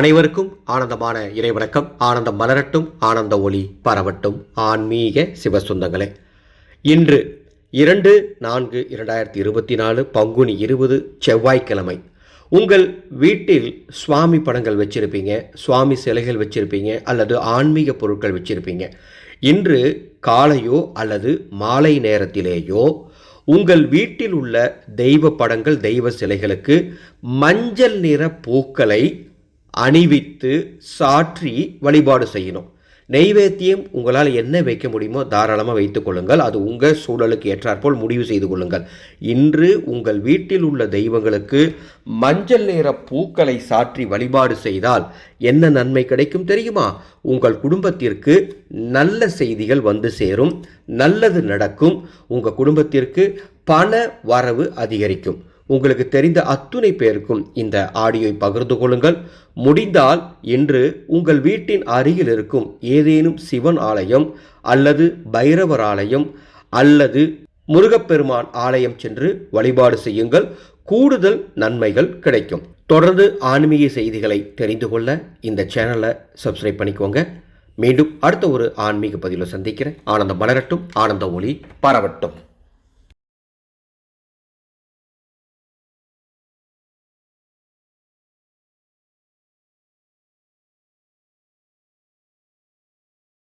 அனைவருக்கும் ஆனந்தமான இறைவணக்கம். ஆனந்தம் மலரட்டும் ஆனந்த ஒளி பரவட்டும். ஆன்மீக சிவசுந்தங்களே இன்று இரண்டு நான்கு இரண்டாயிரத்தி இருபத்தி நாலு பங்குனி இருபது செவ்வாய்க்கிழமை. உங்கள் வீட்டில் சுவாமி படங்கள் வச்சிருப்பீங்க சுவாமி சிலைகள் வச்சிருப்பீங்க அல்லது ஆன்மீக பொருட்கள் வச்சிருப்பீங்க. இன்று காலையோ அல்லது மாலை நேரத்திலேயோ உங்கள் வீட்டில் உள்ள தெய்வ படங்கள் தெய்வ சிலைகளுக்கு மஞ்சள் நிற பூக்களை அணிவித்து சாற்றி வழிபாடு செய்யணும். நெய்வேத்தியம் உங்களால் என்ன வைக்க முடியுமோ தாராளமாக வைத்துக் கொள்ளுங்கள். அது உங்கள் சூழலுக்கு ஏற்றாற்போல் முடிவு செய்து கொள்ளுங்கள். இன்று உங்கள் வீட்டில் உள்ள தெய்வங்களுக்கு மஞ்சள் நிற பூக்களை சாற்றி வழிபாடு செய்தால் என்ன நன்மை கிடைக்கும் தெரியுமா? உங்கள் குடும்பத்திற்கு நல்ல செய்திகள் வந்து சேரும் நல்லது நடக்கும். உங்கள் குடும்பத்திற்கு பண வரவு அதிகரிக்கும். உங்களுக்கு தெரிந்த அத்துணை பேருக்கும் இந்த ஆடியோவை பகிர்ந்து கொள்ளுங்கள். முடிந்தால் இன்று உங்கள் வீட்டின் அருகில் இருக்கும் ஏதேனும் சிவன் ஆலயம் அல்லது பைரவர் ஆலயம் அல்லது முருகப்பெருமான் ஆலயம் சென்று வழிபாடு செய்யுங்கள். கூடுதல் நன்மைகள் கிடைக்கும். தொடர்ந்து ஆன்மீக செய்திகளை தெரிந்து கொள்ள இந்த சேனலை சப்ஸ்கிரைப் பண்ணிக்கோங்க. மீண்டும் அடுத்த ஒரு ஆன்மீக பதிவில் சந்திக்கிறேன். ஆனந்தம் மலரட்டும் ஆனந்த ஒளி பரவட்டும்.